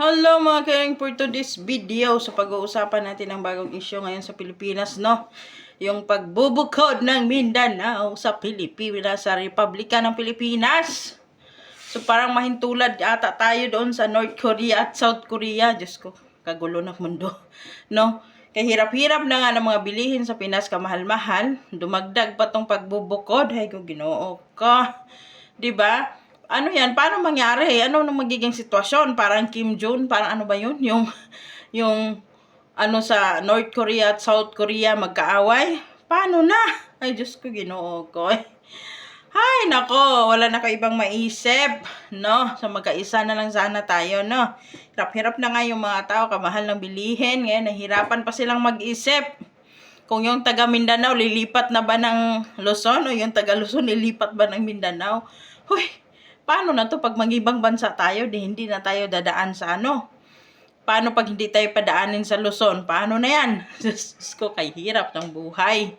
Hello mga karing for today's video sa pag-uusapan natin ng bagong issue ngayon sa Pilipinas, no? Yung pagbubukod ng Mindanao sa Pilipinas, sa Republika ng Pilipinas. So parang mahintulad ata tayo doon sa North Korea at South Korea. Diyos ko, kagulo ng mundo. No? Kahirap-hirap na nga ng mga bilihin sa Pinas kamahal-mahal. Dumagdag pa tong pagbubukod. Hay ko ginoo ka. 'Di ba? Ano yan, paano mangyari? Ano nang magiging sitwasyon? Parang Kim Jong, parang ano ba yun? Yung, yung, ano sa North Korea at South Korea magkaaway? Paano na? Ay, Diyos ko, ginoo ko. Ay, nako, wala na kayo ibang maisip, no? So, magkaisa na lang sana tayo, no? Hirap-hirap na nga yung mga tao, kamahal ng bilihin, ngayon, nahirapan pa silang mag-isip. Kung yung taga Mindanao, lilipat na ba ng Luzon o yung taga Luzon, lilipat ba ng Mindanao? Huy, paano na to pag mag-ibang bansa tayo, di hindi na tayo dadaan sa ano? Paano pag hindi tayo padaanin sa Luzon? Paano na yan? Diyos ko, kay hirap ng buhay.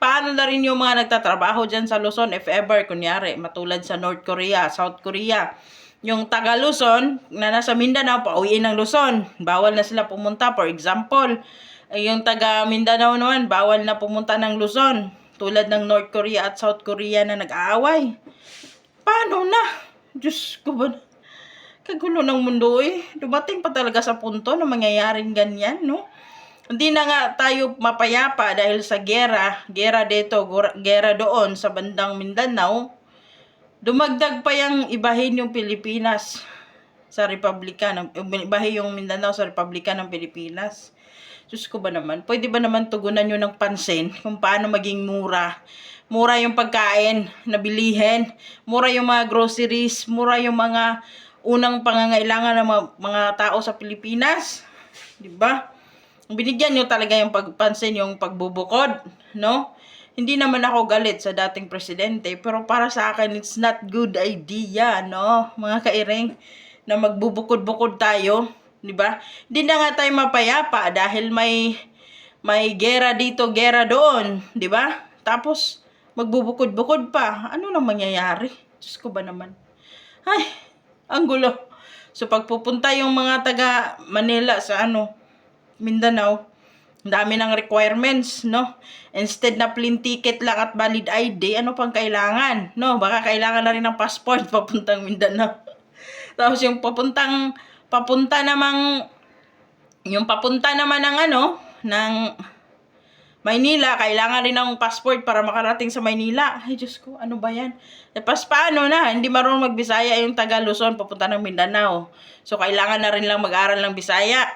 Paano na rin yung mga nagtatrabaho dyan sa Luzon, if ever, kunyari, matulad sa North Korea, South Korea, yung taga Luzon, na nasa Mindanao, pauwiin ng Luzon. Bawal na sila pumunta, for example. Eh, yung taga Mindanao naman, bawal na pumunta ng Luzon. Tulad ng North Korea at South Korea na nag-aaway. Paano na? Diyos ko ba? Kagulo ng mundo eh. Dumating pa talaga sa punto na mangyayaring ganyan, no? Hindi na nga tayo mapayapa dahil sa gera, gera dito, gera doon sa bandang Mindanao. Dumagdag pa yung ibahin yung Pilipinas sa Republika ng ibahin yung Mindanao sa Republika ng Pilipinas. Diyos ko ba naman? Pwede ba naman tugunan nyo ng pansin kung paano maging mura? Mura yung pagkain na bilihin. Mura yung mga groceries. Mura yung mga unang pangangailangan ng mga, mga tao sa Pilipinas. Di ba? Binigyan nyo talaga yung pagpansin, yung pagbubukod. No? Hindi naman ako galit sa dating presidente. Pero para sa akin, it's not good idea. No? Mga kairing na magbubukod-bukod tayo. Di ba? Hindi na nga tayo mapayapa dahil may may gera dito, gera doon, di ba? Tapos magbubukod-bukod pa. Ano nang mangyayari? Diyos ko ba naman? Ay, ang gulo. So pagpupunta yung mga taga Manila sa ano, Mindanao, dami ng requirements, no? Instead na plane ticket lang at valid ID, ano pang kailangan? No, baka kailangan na rin ng passport papuntang Mindanao. Tapos yung papuntang papunta namang yung papunta naman ng ano ng Maynila, kailangan rin ng passport para makarating sa Maynila. Ay, Diyos ko, ano ba yan? Tapos paano na? Hindi marunong magbisaya yung taga Luzon papunta ng Mindanao. So, kailangan na rin lang mag-aral ng Bisaya.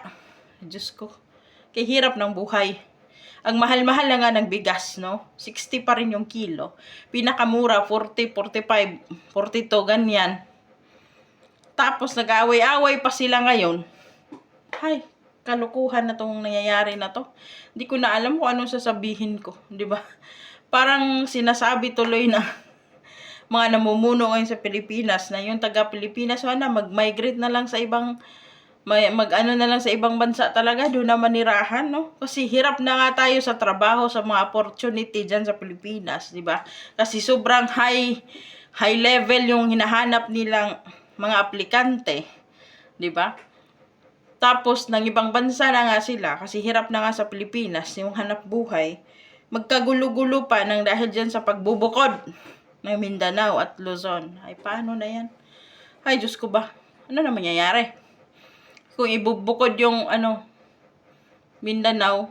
Ay, Diyos ko, kay hirap ng buhay. Ang mahal-mahal na nga ng bigas, no? 60 pa rin yung kilo. Pinakamura, 40, 45, 42, ganyan. Tapos nag-away-away pa sila ngayon. Hay, kalukuhan na tong nangyayari na to. Hindi ko na alam kung anong sasabihin ko, 'di ba? Parang sinasabi tuloy na mga namumuno ngayon sa Pilipinas na yung taga Pilipinas na mag-migrate na lang sa ibang may mag ano na lang sa ibang bansa talaga doon na manirahan no kasi hirap na nga tayo sa trabaho sa mga opportunity diyan sa Pilipinas di ba kasi sobrang high high level yung hinahanap nilang mga aplikante di ba tapos, ng ibang bansa na nga sila, kasi hirap na nga sa Pilipinas, yung hanap buhay, magkagulo-gulo pa ng dahil dyan sa pagbubukod ng Mindanao at Luzon. Ay, paano na yan? Ay, Diyos ko ba? Ano na mangyayari? Kung ibubukod yung, ano, Mindanao,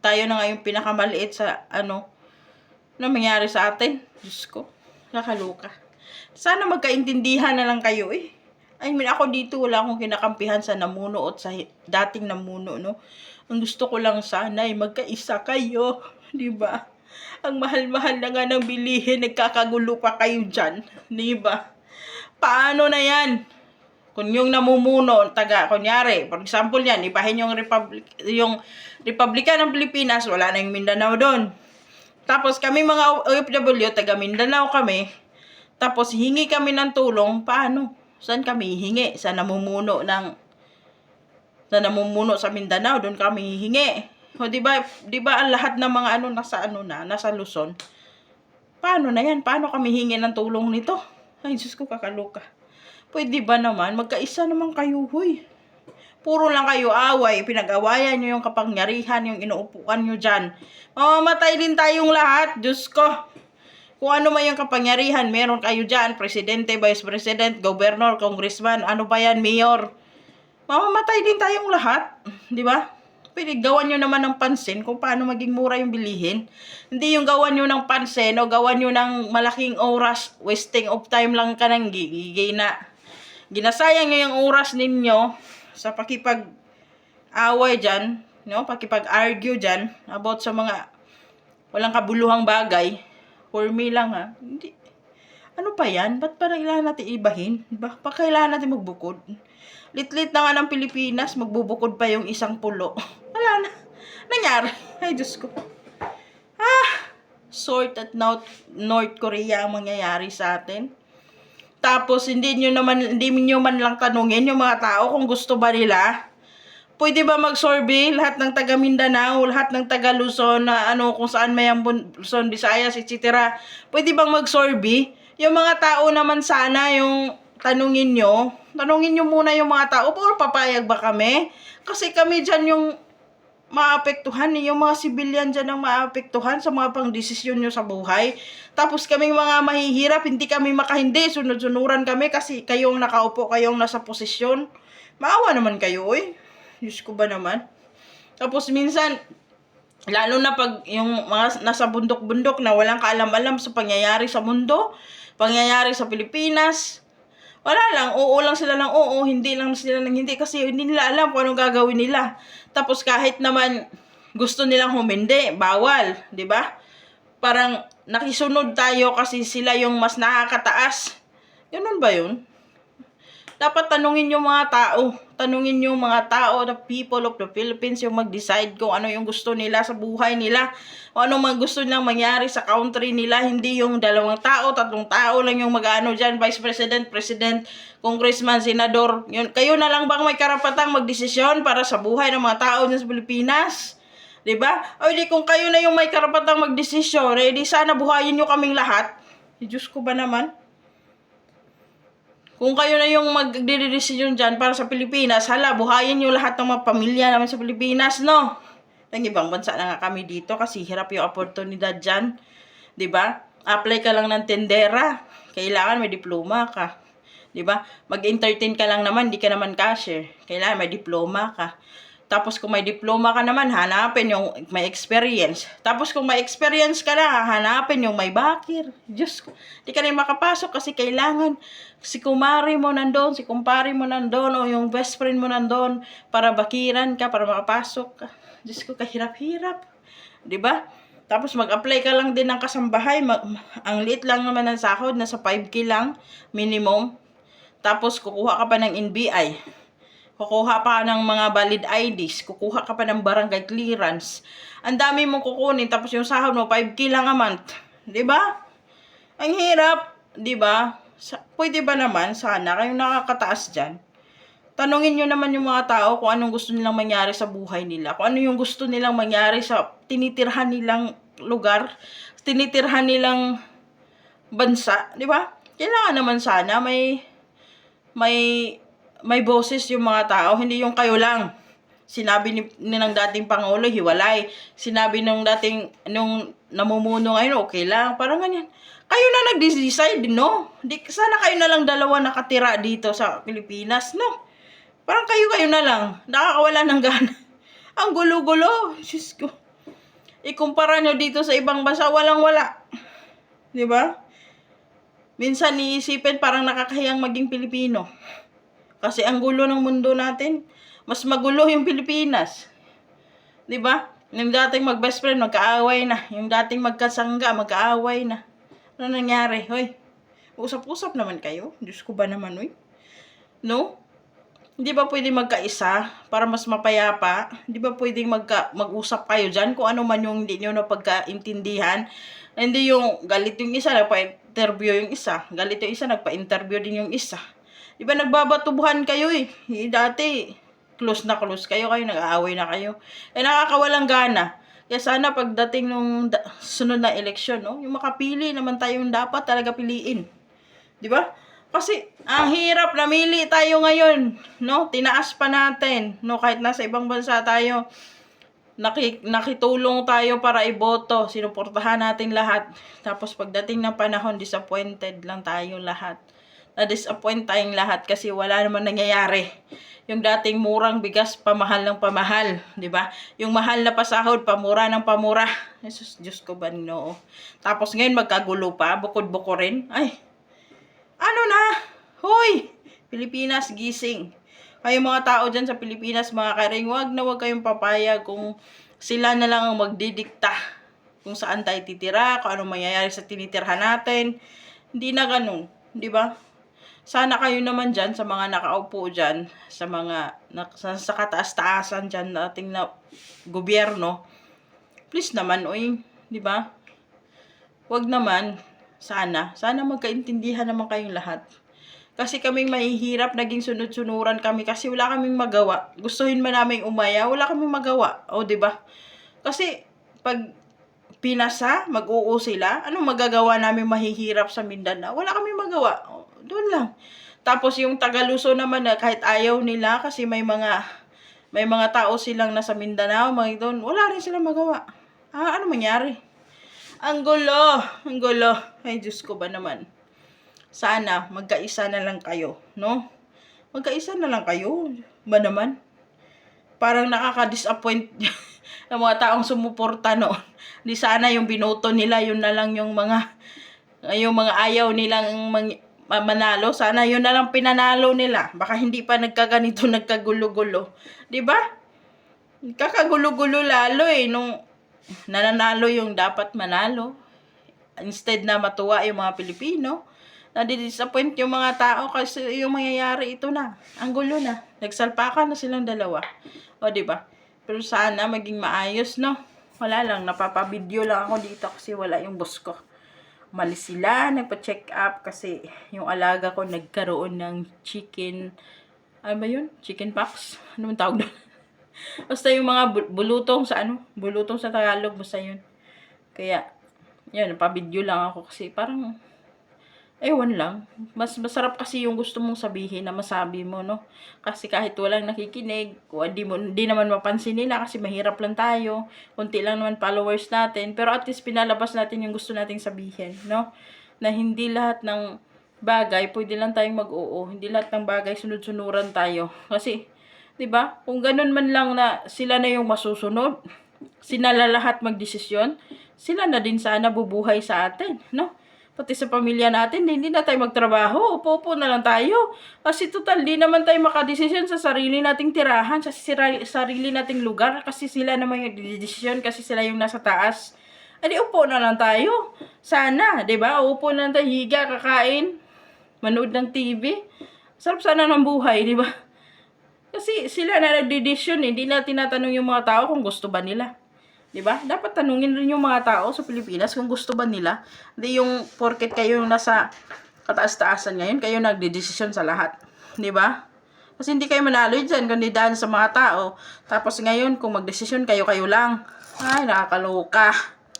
tayo na nga yung pinakamaliit sa, ano, ano mangyari sa atin? Diyos ko, nakaluka. Sana magkaintindihan na lang kayo eh. I mean, ako dito wala akong kinakampihan sa namuno at sa dating namuno, no? Ang gusto ko lang sana ay magkaisa kayo, di ba? Ang mahal-mahal na nga ng bilihin, nagkakagulo pa kayo dyan, di ba? Paano na yan? Kung yung namumuno, taga, kunyari, for example yan, ibahin yung, Republic, yung Republika ng Pilipinas, wala na yung Mindanao doon. Tapos kami mga OFW, taga Mindanao kami, tapos hingi kami ng tulong, paano? Saan kami hihingi? Sa namumuno ng sa namumuno sa Mindanao, doon kami hihingi. O di ba, di ba ang lahat ng mga ano nasa ano na, nasa Luzon? Paano na yan? Paano kami hingi ng tulong nito? Ay, Diyos ko, kakaluka. Pwede ba naman? Magkaisa naman kayo, huy. Puro lang kayo away, pinag-awayan nyo yung kapangyarihan, yung inuupuan nyo dyan. Mamamatay din tayong lahat, Diyos ko. Kung ano man yung kapangyarihan, meron kayo dyan, presidente, vice president, governor, congressman, ano ba yan, mayor. Mamamatay din tayong lahat, di ba? Pwede gawan nyo naman ng pansin kung paano maging mura yung bilihin. Hindi yung gawan nyo ng pansin o gawan nyo ng malaking oras, wasting of time lang ka ng gigigay na. Ginasayang nyo yung oras ninyo sa pakipag away dyan, no? pakipag-argue dyan about sa mga walang kabuluhang bagay. For me lang ha. Hindi. Ano pa yan? Ba't parang kailangan natin ibahin? Diba? Pa kailangan natin magbukod? Lit-lit na nga ng Pilipinas, magbubukod pa yung isang pulo. Wala na. Nangyari. Ay, Diyos ko. Ah! Sort at North, North Korea ang mangyayari sa atin. Tapos, hindi nyo naman, hindi nyo man lang tanungin yung mga tao kung gusto ba nila. Pwede ba mag-survey lahat ng taga Mindanao, lahat ng taga Luzon, na ano, kung saan may ang Luzon, Visayas, etc. Pwede bang mag-survey? Yung mga tao naman sana, yung tanungin nyo, tanungin nyo muna yung mga tao, puro papayag ba kami? Kasi kami dyan yung maapektuhan eh. Yung mga civilian dyan ang maapektuhan sa mga pang-desisyon nyo sa buhay. Tapos kaming mga mahihirap, hindi kami makahindi. Sunod-sunuran kami kasi kayong nakaupo, kayong nasa posisyon. Maawa naman kayo eh. Diyos ko ba naman? Tapos minsan, lalo na pag yung mga nasa bundok-bundok na walang kaalam-alam sa pangyayari sa mundo, pangyayari sa Pilipinas, wala lang, oo lang sila ng oo, hindi lang sila ng hindi kasi hindi nila alam kung anong gagawin nila. Tapos kahit naman gusto nilang humindi, bawal, 'di ba? Parang nakisunod tayo kasi sila yung mas nakakataas. Ganun ba 'yun? Dapat tanungin yung mga tao. Tanungin yung mga tao, the people of the Philippines, yung mag-decide kung ano yung gusto nila sa buhay nila. Kung ano man gusto nilang mangyari sa country nila. Hindi yung dalawang tao, tatlong tao lang yung mag-ano dyan, Vice President, President, Congressman, Senador. Yun, kayo na lang bang may karapatang magdesisyon para sa buhay ng mga tao dyan sa Pilipinas? 'Di ba? O di kung kayo na yung may karapatang magdesisyon, eh di sana buhayin nyo kaming lahat. Diyos ko ba naman? Kung kayo na yung magdidesisyon dyan para sa Pilipinas, hala, buhayin nyo lahat ng mga pamilya naman sa Pilipinas, no? Ng ibang bansa na nga kami dito kasi hirap yung oportunidad dyan. ba? Apply ka lang ng tendera. Kailangan may diploma ka. 'Di ba? Mag-entertain ka lang naman, di ka naman cashier. Kailangan may diploma ka. Tapos kung may diploma ka naman, hanapin yung may experience. Tapos kung may experience ka na, hanapin yung may bakir. Diyos ko, di ka rin makapasok kasi kailangan si kumari mo nandun, si kumpari mo nandun, o yung best friend mo nandun, para bakiran ka, para makapasok ka. Diyos ko, kahirap-hirap. ba? Tapos mag-apply ka lang din ng kasambahay. Mag- ang liit lang naman ng sahod, nasa 5K lang, minimum. Tapos kukuha ka pa ng NBI. Kukuha pa ng mga valid IDs. Kukuha ka pa ng barangay clearance. Ang dami mong kukunin. Tapos yung sahod mo, 5K lang a month. ba? Ang hirap. ba? Sa, pwede ba naman, sana, kayong nakakataas dyan, tanungin nyo naman yung mga tao kung anong gusto nilang mangyari sa buhay nila. Kung ano yung gusto nilang mangyari sa tinitirhan nilang lugar, tinitirhan nilang bansa, di ba? Kailangan naman sana may may may boses yung mga tao, hindi yung kayo lang. Sinabi ni, ni ng dating Pangulo, hiwalay. Sinabi nung dating, nung namumuno ngayon, okay lang. Parang ganyan. Kayo na nag-decide, no? Di, sana kayo na lang dalawa nakatira dito sa Pilipinas, no? Parang kayo-kayo na lang. Nakakawala ng gana. Ang gulo-gulo. Diyos ko. Ikumpara nyo dito sa ibang bansa, walang-wala. Di ba? Minsan niisipin parang nakakahiyang maging Pilipino. Kasi ang gulo ng mundo natin, mas magulo yung Pilipinas. 'Di ba? Yung dating mag-best friend, magkaaway na. Yung dating magkasangga, magkaaway na. Ano nangyari? Hoy, usap-usap naman kayo. Diyos ko ba naman, hoy? No? Hindi ba pwede magkaisa para mas mapayapa? Hindi ba pwedeng magka, mag-usap kayo dyan kung ano man yung hindi nyo na pagkaintindihan? Hindi yung galit yung isa, nagpa-interview yung isa. Galit yung isa, nagpa-interview din yung isa. Di ba nagbabatubuhan kayo eh. Eh, Dati, close na close kayo, kayo nag-aaway na kayo. Eh nakakawalang gana. Kaya sana pagdating nung da- sunod na eleksyon, no, yung makapili naman tayong dapat talaga piliin. Di ba? Kasi ang hirap namili tayo ngayon, no? Tinaas pa natin, no? Kahit nasa ibang bansa tayo, naki, nakitulong tayo para iboto, sinuportahan natin lahat. Tapos pagdating ng panahon, disappointed lang tayo lahat. Na-disappoint tayong lahat kasi wala naman nangyayari. Yung dating murang bigas, pamahal ng pamahal, di ba? Yung mahal na pasahod, pamura ng pamura. Jesus, Diyos ko ba, no? Tapos ngayon magkagulo pa, bukod-buko rin. Ay, ano na? Hoy! Pilipinas, gising. Kayo mga tao dyan sa Pilipinas, mga karing, wag na wag kayong papayag kung sila na lang ang magdidikta kung saan tayo titira, kung ano mangyayari sa tinitirhan natin. Hindi na ganun, di ba? Sana kayo naman dyan, sa mga nakaupo dyan, sa mga, na, sa, sa kataas-taasan dyan nating na gobyerno, please naman, oy, di ba? Wag naman, sana, sana magkaintindihan naman kayong lahat. Kasi kaming mahihirap, naging sunod-sunuran kami kasi wala kaming magawa. Gustuhin man namin umaya, wala kaming magawa. O, di ba? Kasi, pag pinasa, mag-oo sila, anong magagawa namin mahihirap sa Mindanao? Wala kaming magawa. O, doon lang. Tapos yung Tagaluso naman na kahit ayaw nila kasi may mga may mga tao silang nasa Mindanao, mga doon, wala rin silang magawa. Ah, ano mangyari? Ang gulo, ang gulo. Ay, Diyos ko ba naman. Sana, magkaisa na lang kayo, no? Magkaisa na lang kayo. Ba naman? Parang nakaka-disappoint ng mga taong sumuporta noon. Di sana yung binoto nila, yun na lang yung mga yung mga ayaw nilang mang, ma- manalo. Sana yun na lang pinanalo nila. Baka hindi pa nagkaganito, nagkagulo-gulo. Ba? Kakagulo-gulo lalo eh. Nung nananalo yung dapat manalo. Instead na matuwa yung mga Pilipino, nadidisappoint yung mga tao kasi yung mangyayari ito na. Ang gulo na. Nagsalpakan na silang dalawa. O, ba? Pero sana maging maayos, no? Wala lang, napapabideo lang ako dito kasi wala yung boss ko. Malis sila, nagpa-check up kasi yung alaga ko nagkaroon ng chicken, ano ba yun? Chicken pox? Ano man tawag doon? Basta yung mga bu- bulutong sa ano, bulutong sa Tagalog, basta yun. Kaya, yun, napabideo lang ako kasi parang, ewan lang. Mas masarap kasi yung gusto mong sabihin na masabi mo, no? Kasi kahit walang nakikinig, di, mo, di naman mapansin nila kasi mahirap lang tayo. Kunti lang naman followers natin. Pero at least pinalabas natin yung gusto nating sabihin, no? Na hindi lahat ng bagay, pwede lang tayong mag-oo. Hindi lahat ng bagay, sunod-sunuran tayo. Kasi, 'di ba? Kung ganun man lang na sila na yung masusunod, sila lahat magdesisyon, sila na din sana bubuhay sa atin, no? Pati sa pamilya natin, hindi na tayo magtrabaho, upo-upo na lang tayo. Kasi total, di naman tayo makadesisyon sa sarili nating tirahan, sa sarili nating lugar, kasi sila naman yung desisyon, kasi sila yung nasa taas. Adi, upo na lang tayo. Sana, ba? Upo na lang tayo, higa, kakain, manood ng TV. Sarap sana ng buhay, di ba? Kasi sila na nagdedesisyon, eh. hindi na tinatanong yung mga tao kung gusto ba nila. 'Di ba? Dapat tanungin rin yung mga tao sa Pilipinas kung gusto ba nila. Hindi yung porket kayo yung nasa kataas-taasan ngayon, kayo nagdedesisyon sa lahat. 'Di ba? Kasi hindi kayo manalo dyan, kundi dahil sa mga tao. Tapos ngayon, kung magdesisyon kayo, kayo lang. Ay, nakakaloka.